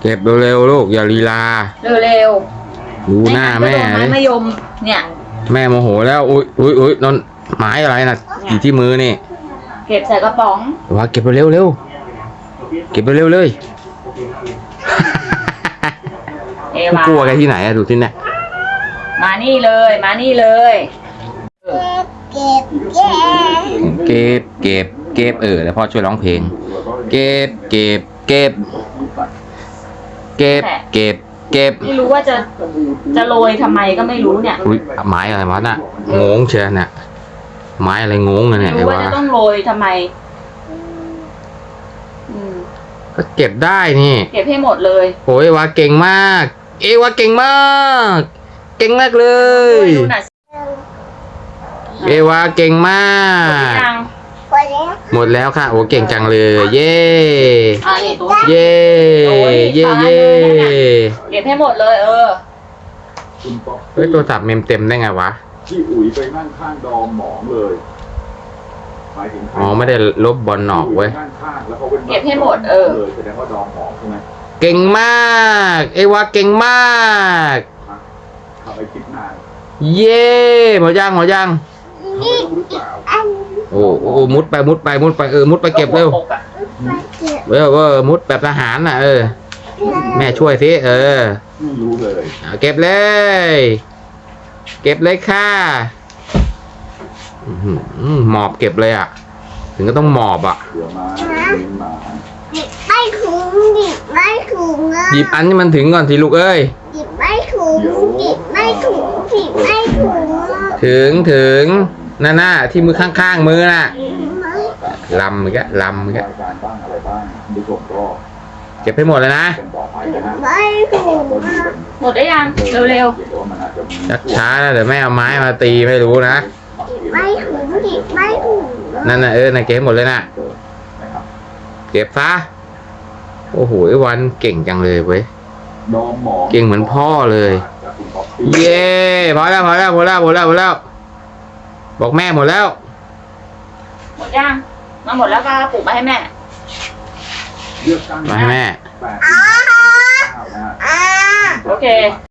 เก็บเร็วๆลูกอย่าลีลา เร็วดูๆหน้าแม่ไม้เลยมะยม เนี่ย แม่โมโหแล้วอุ้ยอุ้ยอุ้ยนนไม้อะไรน่ะอยู่ที่มือนี่เก็บใส่กระป๋องว่าเก็บเร็วเร็วเก็บเร็วเลย เอวากลัวกันที่ไหนอะดูที่เนี่ยมานี่เลย มานี่เลยเก็บเก็บเก็บเออแล้วพ่อช่วยร้องเพลง เก็บเก็บเก็บ เก็บ เก็บ เก็บ ไม่รู้ว่าจะจะโรยทำไมก็ไม่รู้เนี่ยอุ้ยไม้อะไรวะน่ะงงเชียวน่ะไม้อะไรงงอะไม่เนี่ยไอ้รู้ว่าว่าจะต้องโรยทำไมอืมก็เก็บได้นี่เก็บให้หมดเลยโอ้ยว่าเก่งมาก เอว่าเก่งมาก เก่งมากเลช่วย ยดูหน่อยสิเอว่าเก่งมาก ยัง หมดแล้วค่ะโอ้เก่งจังเลย เย่อ่านี่ตัวเย่โอ้ยเย่ตายเย่เลยเก็บให้หมดเลยเออ คุณป๊อปเฮ้ยโทรศัพท์เมมเต็มได้ไงวะที่อุ๋ยไปนั่งข้างดอมหมองเลยหมายถึงใครอ๋อไม่ได้ลบบอลนอกเว้ยที่นั่งข้างแล้วเขาเป็นเก็บให้หมดเออเลยแสดงว่าดอมหมองใช่ไหมเก่งมาก เอว่าเก่งมาก ทำไอคิดนานเย่หมดยังหมดยัง ทำไมต้องหรือเปล่า โอ้โอ้มุดไปมุดไปมุดไปเออมุดไปเก็บเร็วหัปกอะเออเออมุดแบบทหารน่ะ เออ แม่ช่วยสิเออไม่รู้เลยเอาเก็บเลย เก็บเลยค่ะอื้อหือหมอบเก็บเลยอะ ถึงก็ต้องหมอบอะเดี๋ยวมาเลี้ยงหมาหยิบไม่ถุงหยิบไม่ถุงอะหยิบอันที่มันถึงก่อนสิลูกเอ้ยหยิบไม่ถุงหยิบไม่ถุงหยิบไม่ถุงอะถึงถึง นั่นน่ะที่มือข้างๆมือน่ะหยิบไม่ลำอีกแล้วลำอีกแล้วรายการบ้างอะไรบ้างคุณผู้ชมก็เก็บให้หมดเลยนะกันต่อไปนะฮะไม่ถุงอะหมดได้ยังเร็วเดี๋ยวว่ามันอาจจะมีชักช้านะเดี๋ยวแม่เอาไม้มาตีไม่รู้นะหยิบไม่ถุงหยิบไม่ถุงอะนั่นน่ะเออน่ะเก็บให้หมดเลยน่ะนะครับเก็บซะโอ้โหไอ้วันเก่งจังเลยเว้ยดอมหมองเก่งเหมือนพ่อเลยจากคุณป๊อปปี้เย้พอแล้วพอแล้วพอแล้วพอแล้วพอแล้ว บอกแม่หมดแล้วๆหมดยังมาหมดแล้วก็ปลูกมาให้แม่ เลือกตั้งมาให้แม่ แปดสิบเก้านะฮะอ่าโอเค